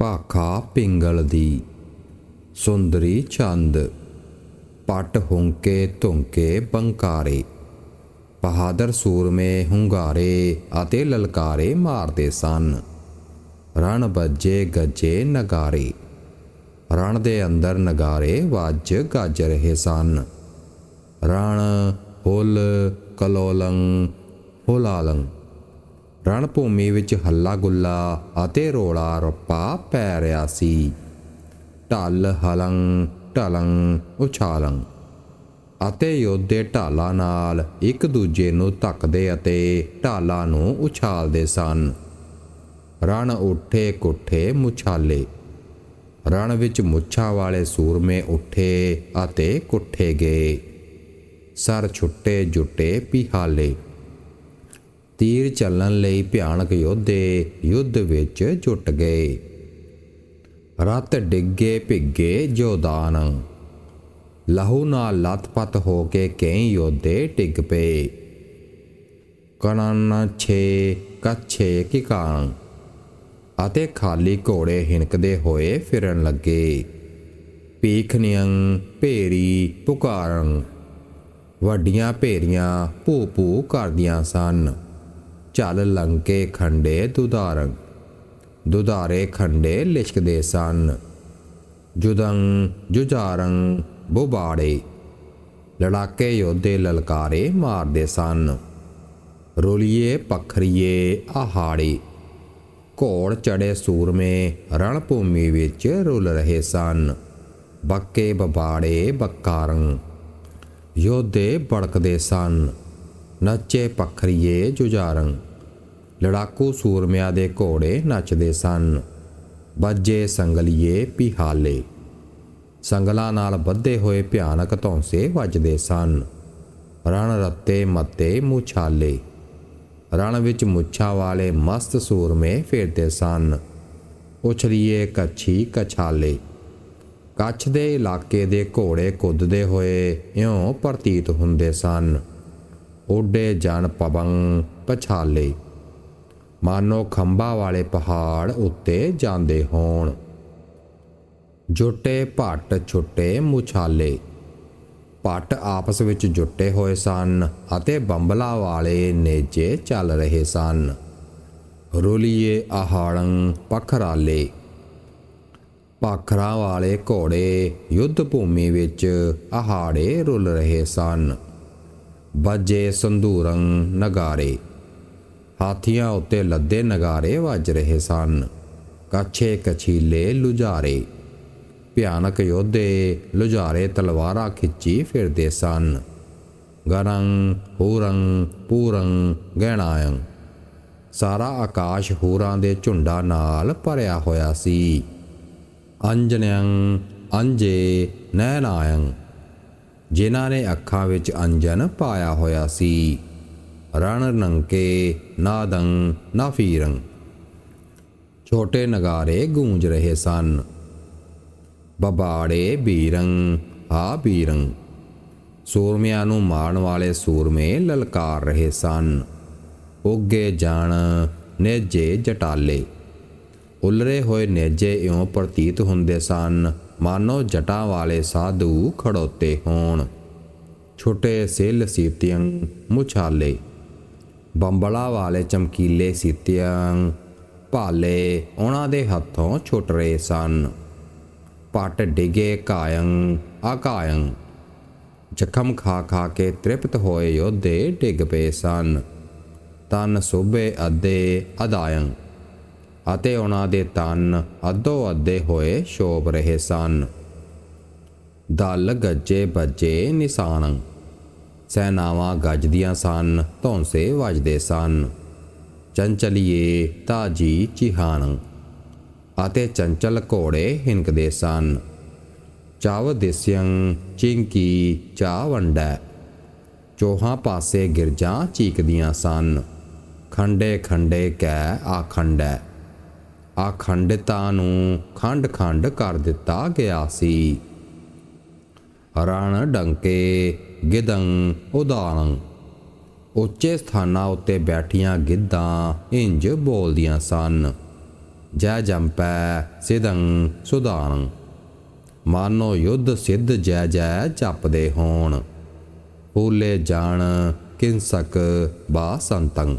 ਭਾਖਾ ਪਿੰਗਲ ਦੀ। ਸੁੰਦਰੀ ਚੰਦ। ਪਟ ਹੁੰਕੇ ਧੁੰਕੇ ਬੰਕਾਰੇ। ਬਹਾਦਰ ਸੂਰਮੇ ਹੁੰਗਾਰੇ ਅਤੇ ਲਲਕਾਰੇ ਮਾਰਦੇ ਸਨ। ਰਣ ਵੱਜੇ ਗੱਜੇ ਨਗਾਰੇ। ਰਣ ਦੇ ਅੰਦਰ ਨਗਾਰੇ ਵੱਜ ਗੱਜ ਰਹੇ ਸਨ। ਰਣ, ਹੁਲ, ਕਲੋਲੰ, ਹੁਲਾਲੰ। ਰਣ ਭੂਮੀ ਵਿੱਚ ਹੱਲਾ ਗੁੱਲਾ ਅਤੇ ਰੋਲਾ ਰੱਪਾ ਪੈ ਰਿਹਾ ਸੀ। ਢਲ ਹਲੰ, ਢਲੰ, ਉਛਾਲੰ ਅਤੇ ਯੋਧੇ ਢਾਲਾਂ ਨਾਲ ਇੱਕ ਦੂਜੇ ਨੂੰ ਧੱਕਦੇ ਅਤੇ ਢਾਲਾਂ ਨੂੰ ਉਛਾਲਦੇ ਸਨ। ਰਣ ਉੱਠੇ ਕੁੱਠੇ ਮੁਛਾਲੇ। ਰਣ ਵਿੱਚ ਮੁੱਛਾਂ ਵਾਲੇ ਸੂਰਮੇ ਉੱਠੇ ਅਤੇ ਕੁੱਠੇ ਗਏ। ਸਰ ਛੁੱਟੇ ਜੁੱਟੇ ਪਿਹਾਲੇ। ਤੀਰ ਚੱਲਣ ਲਈ ਭਿਆਨਕ ਯੋਧੇ ਯੁੱਧ ਵਿੱਚ ਜੁਟ ਗਏ। ਰਤ ਡਿੱਗੇ ਭਿੱਗੇ ਜੋਦਾਨ ਲਹੂ ਨਾਲ ਲਤਪਤ ਹੋ ਕੇ ਕਈ ਯੋਧੇ ਡਿੱਗ ਪਏ। ਕਣਨ, ਛੇ, ਕੱਛੇ ਕਿਕਾਂ ਅਤੇ ਖਾਲੀ ਘੋੜੇ ਹਿਣਕਦੇ ਹੋਏ ਫਿਰਨ ਲੱਗੇ। ਪੀਖਨੀਆਂ ਭੇਰੀ ਪੁਕਾਰਨ ਵੱਡੀਆਂ ਭੇਰੀਆਂ ਭੂ ਭੂ ਕਰਦੀਆਂ ਸਨ। ਚੱਲ ਲੰਕੇ ਖੰਡੇ ਦੁਧਾਰੰ ਦੁਧਾਰੇ ਖੰਡੇ ਲਿਸ਼ਕਦੇ ਸਨ। ਜੁਦੰ ਜੁਜਾਰੰ ਬੁਬਾੜੇ, ਲੜਾਕੇ ਯੋਧੇ ਲਲਕਾਰੇ ਮਾਰਦੇ ਸਨ। ਰੋਲੀਏ ਪਖਰੀਏ ਆਹਾੜੇ ਘੋੜ ਚੜੇ ਸੂਰਮੇ ਰਣ ਭੂਮੀ ਵਿੱਚ ਰੁਲ ਰਹੇ ਸਨ। ਬੱਕੇ ਬਬਾੜੇ ਬੱਕਾਰੰ ਯੋਧੇ ਬੜਕਦੇ ਸਨ। ਨੱਚੇ ਪਖਰੀਏ ਜੁਜਾਰੰ ਲੜਾਕੂ ਸੂਰਮਿਆਂ ਦੇ ਘੋੜੇ ਨੱਚਦੇ ਸਨ, ਵੱਜੇ ਸੰਗਲੀਏ ਪਿਹਾਲੇ। ਸੰਗਲਾਂ ਨਾਲ ਬੱਧੇ ਹੋਏ ਭਿਆਨਕ ਧੌਂਸੇ ਵੱਜਦੇ ਸਨ। ਰਣ ਰੱਤੇ ਮੱਤੇ ਮੁਛਾਲੇ, ਰਣ ਵਿੱਚ ਮੁੱਛਾਂ ਵਾਲੇ ਮਸਤ ਸੂਰਮੇ ਫੇਰਦੇ ਸਨ। ਉਛਲੀਏ ਕੱਛੀ ਕਛਾਲੇ, ਕੱਛ ਦੇ ਇਲਾਕੇ ਦੇ ਘੋੜੇ ਕੁੱਦਦੇ ਹੋਏ ਇਉਂ ਪ੍ਰਤੀਤ ਹੁੰਦੇ ਸਨ। ਉੱਡੇ ਜਨ ਪਵੰ ਪਛਾਲੇ। ਮਾਨੋ ਖੰਭਾ ਵਾਲੇ ਪਹਾੜ ਉੱਤੇ ਜਾਂਦੇ ਹੋਣ। ਜੁੱਟੇ ਭੱਟ ਛੁੱਟੇ ਮੁਛਾਲੇ। ਭੱਟ ਆਪਸ ਵਿੱਚ ਜੁੱਟੇ ਹੋਏ ਸਨ ਅਤੇ ਬੰਬਲਾ ਵਾਲੇ ਨੇਜੇ ਚੱਲ ਰਹੇ ਸਨ। ਰੁਲੀਏ ਆਹਾੜੰ ਪਖਰਾਲੇ। ਪਖਰਾਂ ਵਾਲੇ ਘੋੜੇ ਯੁੱਧ ਭੂਮੀ ਵਿੱਚ ਆਹਾੜੇ ਰੁਲ ਰਹੇ ਸਨ। ਵੱਜੇ ਸੰਧੂਰੰ ਨਗਾਰੇ। ਹਾਥੀਆਂ ਉੱਤੇ ਲੱਦੇ ਨਗਾਰੇ ਵੱਜ ਰਹੇ ਸਨ। ਕੱਛੇ ਕਛੀਲੇ ਲੁਝਾਰੇ। ਭਿਆਨਕ ਯੋਧੇ ਲੁਝਾਰੇ ਤਲਵਾਰਾਂ ਖਿੱਚੀ ਫਿਰਦੇ ਸਨ। ਗਰੰ, ਹੂਰੰ, ਪੂਰੰ, ਗਹਿਣਾਯੰ। ਸਾਰਾ ਆਕਾਸ਼ ਹੂਰਾਂ ਦੇ ਝੁੰਡਾਂ ਨਾਲ ਭਰਿਆ ਹੋਇਆ ਸੀ। ਅੰਜਨਯੰ, ਅੰਜੇ ਨੈਨਾਯੰ ਜਿਨ੍ਹਾਂ ਨੇ ਅੱਖਾਂ ਵਿੱਚ ਅੰਜਨ ਪਾਇਆ ਹੋਇਆ ਸੀ। ਰਣ ਨੰਕੇ ਨਾਦੰ ਨਾਫੀਰੰ। ਛੋਟੇ ਨਗਾਰੇ ਗੂੰਜ ਰਹੇ ਸਨ। ਬਬਾੜੇ ਬੀਰੰ ਆ ਬੀਰੰ। ਸੂਰਮਿਆਂ ਨੂੰ ਮਾਰਨ ਵਾਲੇ ਸੂਰਮੇ ਲਲਕਾਰ ਰਹੇ ਸਨ। ਉੱਗੇ ਜਾਣ ਨੇਜੇ ਜਟਾਲੇ। ਉਲਰੇ ਹੋਏ ਨੇਜੇ ਇਉਂ ਪ੍ਰਤੀਤ ਹੁੰਦੇ ਸਨ। ਮਾਨੋ ਜਟਾਂ ਵਾਲੇ ਸਾਧੂ ਖੜੋਤੇ ਹੋਣ। ਛੋਟੇ ਸੇਲ ਸੀਤਿਆਂ ਮੁਛਾਲੇ, ਬੰਬਲਾ ਵਾਲੇ ਚਮਕੀਲੇ ਸੀਤਿਆਂ ਭਾਲੇ ਉਹਨਾਂ ਦੇ ਹੱਥੋਂ ਛੁੱਟ ਰਹੇ ਸਨ। ਪਟ ਡਿਗੇ ਕਾਇੰ ਆਕਾਇੰ ਜ਼ਖਮ ਖਾ ਖਾ ਕੇ ਤ੍ਰਿਪਤ ਹੋਏ ਯੋਧੇ ਡਿੱਗ ਪਏ ਸਨ। ਤਨ ਸੁਬੇ ਅੱਧੇ ਅਦਾਇੰ ਅਤੇ ਉਹਨਾਂ ਦੇ ਤਨ ਅੱਧੋ ਅੱਧੇ ਹੋਏ ਸ਼ੋਭ ਰਹੇ ਸਨ। ਦਲ ਗੱਜੇ ਬੱਜੇ ਨਿਸ਼ਾਨ, ਸੈਨਾਵਾਂ ਗੱਜਦੀਆਂ ਸਨ, ਧੌਂਸੇ ਵੱਜਦੇ ਸਨ। ਚੰਚਲੀਏ ਤਾਜੀ ਚਿਹਾਨ ਅਤੇ ਚੰਚਲ ਘੋੜੇ ਹਿੰਕਦੇ ਸਨ। ਚਾਵ ਦਿਸਿਯੰ ਚਿੰਕੀ ਚਾਵੰਡਾ ਚੋਹਾਂ ਪਾਸੇ ਗਿਰਜਾਂ ਚੀਕਦੀਆਂ ਸਨ। ਖੰਡੇ ਖੰਡੇ ਕੈ ਆਖੰਡੈ ਆਖੰਡਤਾ ਨੂੰ ਖੰਡ ਖੰਡ ਕਰ ਦਿੱਤਾ ਗਿਆ ਸੀ। ਰਣ ਡੰਕੇ ਗਿਦੰ ਉਦਾਨੰ ਉੱਚੇ ਸਥਾਨਾਂ ਉੱਤੇ ਬੈਠੀਆਂ ਗਿੱਧਾਂ ਇੰਜ ਬੋਲਦੀਆਂ ਸਨ। ਜੈ ਜੰਪੈ ਸਿਦੰ ਸੁਦਾਨੰ ਮਾਨੋ ਯੁੱਧ ਸਿੱਧ ਜੈ ਜੈ ਜਪਦੇ ਹੋਣ। ਫੂਲੇ ਜਾਣ ਕਿੰਸਕ ਬਾ ਸੰਤੰ।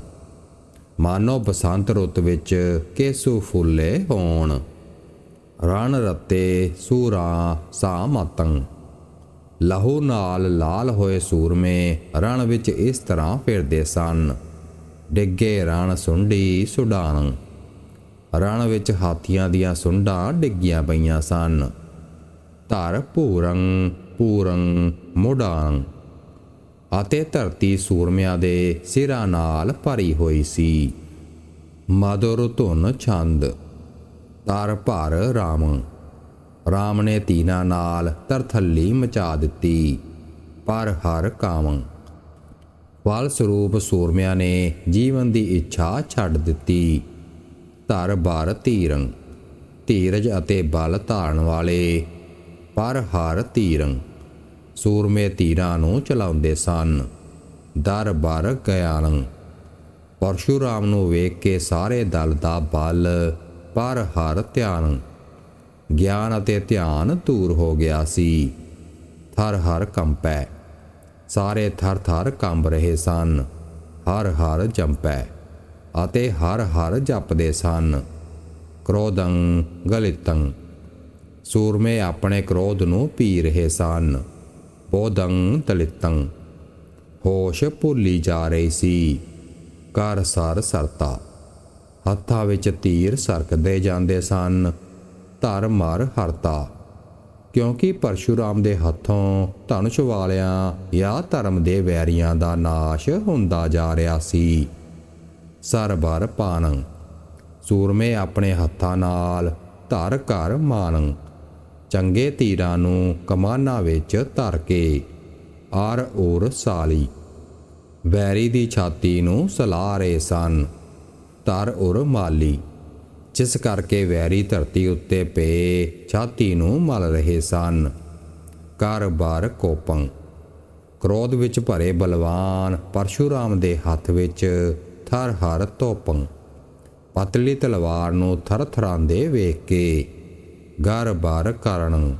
ਮਾਨੋ ਬਸੰਤ ਰੁੱਤ ਵਿੱਚ ਕੇਸੂ ਫੁੱਲੇ ਹੋਣ। ਰਣ ਰਤੇ ਸੂਰਾ ਸਾ ਮਤੰ ਲਹੂ ਨਾਲ ਲਾਲ ਹੋਏ ਸੂਰਮੇ ਰਣ ਵਿੱਚ ਇਸ ਤਰ੍ਹਾਂ ਫਿਰਦੇ ਸਨ। ਡਿੱਗੇ ਰਣ ਸੁੰਡੀ ਸੁਡਾਨ ਰਣ ਵਿੱਚ ਹਾਥੀਆਂ ਦੀਆਂ ਸੁੰਡਾਂ ਡਿੱਗੀਆਂ ਪਈਆਂ ਸਨ। ਧਰ ਭੂਰੰ ਪੂਰੰ ਮੁਡਾਂ ਅਤੇ ਧਰਤੀ ਸੂਰਮਿਆਂ ਦੇ ਸਿਰਾਂ ਨਾਲ ਭਰੀ ਹੋਈ ਸੀ। ਮధుਰ ਧੁਨ ਛੰਦ, ਤਰ ਭਰ ਰਾਮ। ਰਾਮ ਨੇ ਤੀਨਾ ਨਾਲ ਤਰਥੱਲੀ ਮਚਾ ਦਿੱਤੀ, ਪਰ ਹਰ ਕਾਮ। ਫਲ ਸਰੂਪ ਸੂਰਮਿਆਂ ਨੇ ਜੀਵਨ ਦੀ ਇੱਛਾ ਛੱਡ ਦਿੱਤੀ। ਧਰ ਬਰ ਧੀਰੰ ਧੀਰਜ ਅਤੇ ਬਲ ਧਾਰਨ ਵਾਲੇ ਪਰ ਹਰ ਧੀਰੰ ਸੂਰਮੇ ਤੀਰਾਂ ਨੂੰ ਚਲਾਉਂਦੇ ਸਨ। ਦਰ ਬਰ ਗਿਆਨੰ। ਪਰਸ਼ੂਰਾਮ ਨੂੰ ਵੇਖ ਕੇ ਸਾਰੇ ਦਲ ਦਾ ਬਲ ਪਰ ਹਰ ਧਿਆਨ। ਗਿਆਨ ਅਤੇ ਧਿਆਨ ਦੂਰ ਹੋ ਗਿਆ ਸੀ। ਥਰ ਹਰ ਕੰਪੈ। ਸਾਰੇ ਥਰ ਥਰ ਕੰਬ ਰਹੇ ਸਨ। ਹਰ ਹਰ ਜੰਪੈ ਅਤੇ ਹਰ ਹਰ ਜਪਦੇ ਸਨ। ਕ੍ਰੋਧੰ ਗਲਿਤੰ। ਸੂਰਮੇ ਆਪਣੇ ਕ੍ਰੋਧ ਨੂੰ ਪੀ ਰਹੇ ਸਨ। ਬੋਧੰ ਦਲਿਤੰ ਹੋਸ਼ ਭੁੱਲੀ ਜਾ ਰਹੀ ਸੀ। ਕਰ ਸਰ ਸਰਤਾ, ਹੱਥਾਂ ਵਿੱਚ ਤੀਰ ਸਰਕਦੇ ਜਾਂਦੇ ਸਨ। ਧਰ ਮਰ ਹਰਤਾ, ਕਿਉਂਕਿ ਪਰਸ਼ੂਰਾਮ ਦੇ ਹੱਥੋਂ ਧਨੁਸ਼ ਵਾਲਿਆਂ ਜਾਂ ਧਰਮ ਦੇ ਵੈਰੀਆਂ ਦਾ ਨਾਸ਼ ਹੁੰਦਾ ਜਾ ਰਿਹਾ ਸੀ। ਸਰਬਰ ਪਾਨੰ ਸੂਰਮੇ ਆਪਣੇ ਹੱਥਾਂ ਨਾਲ ਧਰ ਘਰ ਮਾਨੰ ਚੰਗੇ ਤੀਰਾਂ ਨੂੰ ਕਮਾਨਾਂ ਵਿੱਚ ਧਰ ਕੇ, ਆਰ ਔਰ ਸਾਲੀ। ਵੈਰੀ ਦੀ ਛਾਤੀ ਨੂੰ ਸਲਾ ਰਹੇ ਸਨ ਧਰ ਔਰ ਮਾਲੀ। ਜਿਸ ਕਰਕੇ ਵੈਰੀ ਧਰਤੀ ਉੱਤੇ ਪਏ ਛਾਤੀ ਨੂੰ ਮਲ ਰਹੇ ਸਨ। ਕਰ ਬਾਰ ਕੋਪੰ ਕ੍ਰੋਧ ਵਿੱਚ ਭਰੇ ਬਲਵਾਨ ਪਰਸ਼ੂਰਾਮ ਦੇ ਹੱਥ ਵਿੱਚ ਥਰ ਹਰ ਤੋਪੰ ਪਤਲੀ ਤਲਵਾਰ ਨੂੰ ਥਰਥਰਾਂਦੇ ਵੇਖ ਕੇ ਘਰ ਬਾਰ ਕਰਨ।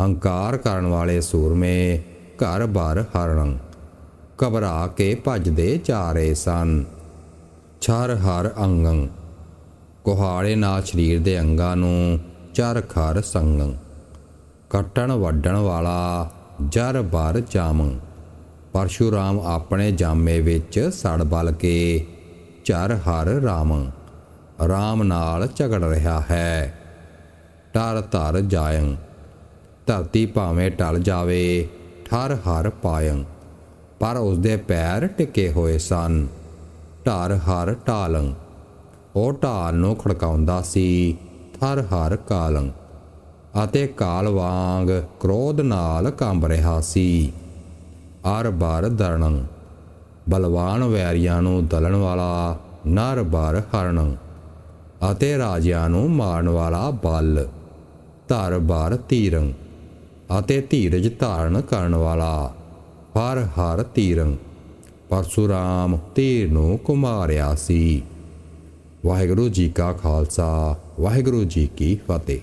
ਹੰਕਾਰ ਕਰਨ ਵਾਲੇ ਸੂਰਮੇ ਘਰ ਬਾਰ ਹਰਣ ਘਬਰਾ ਕੇ ਭੱਜਦੇ ਜਾ ਰਹੇ ਸਨ। ਛਰ ਹਰ ਅੰਗੰ। ਕੁਹਾੜੇ ਨਾਲ ਸਰੀਰ ਦੇ ਅੰਗਾਂ ਨੂੰ ਚਰ ਖਰ ਸੰਗੰ। ਕੱਟਣ ਵੱਢਣ ਵਾਲਾ ਜਰ ਬਰ ਜਾਮ। ਪਰਸ਼ੂਰਾਮ ਆਪਣੇ ਜਾਮੇ ਵਿੱਚ ਸੜ ਬਲ ਕੇ ਚਰ ਹਰ ਰਾਮ। ਰਾਮ ਨਾਲ ਝਗੜ ਰਿਹਾ ਹੈ। ਟਰ ਧਰ ਜਾਇੰ। ਧਰਤੀ ਭਾਵੇਂ ਟਲ ਜਾਵੇ, ਠਰ ਹਰ ਪਾਇੰ। ਪਰ ਉਸਦੇ ਪੈਰ ਟਿਕੇ ਹੋਏ ਸਨ। ਢਰ ਹਰ ਢਾਲੰ। ਉਹ ਢਾਲ ਨੂੰ ਖੜਕਾਉਂਦਾ ਸੀ, ਥਰ ਹਰ ਕਾਲੰ। ਅਤੇ ਕਾਲ ਵਾਂਗ ਕ੍ਰੋਧ ਨਾਲ ਕੰਬ ਰਿਹਾ ਸੀ। ਅਰ ਬਰ ਦਰਣੰ। ਬਲਵਾਨ ਵੈਰੀਆਂ ਨੂੰ ਦਲਣ ਵਾਲਾ, ਨਰ ਬਰ ਹਰਣੰ। ਅਤੇ ਰਾਜਿਆਂ ਨੂੰ ਮਾਰਨ ਵਾਲਾ ਬਲ। ਧਰ ਬਰ ਧੀਰੰ ਅਤੇ ਧੀਰਜ ਧਾਰਨ ਕਰਨ ਵਾਲਾ, ਹਰ ਹਰ ਧੀਰੰ ਪਰਸ਼ੁਰਾਮ ਤੀਰ ਨੂੰ ਕੁਮਾਰਿਆ ਸੀ। ਵਾਹਿਗੁਰੂ ਜੀ ਕਾ ਖਾਲਸਾ, ਵਾਹਿਗੁਰੂ ਜੀ ਕੀ ਫਤਿਹ।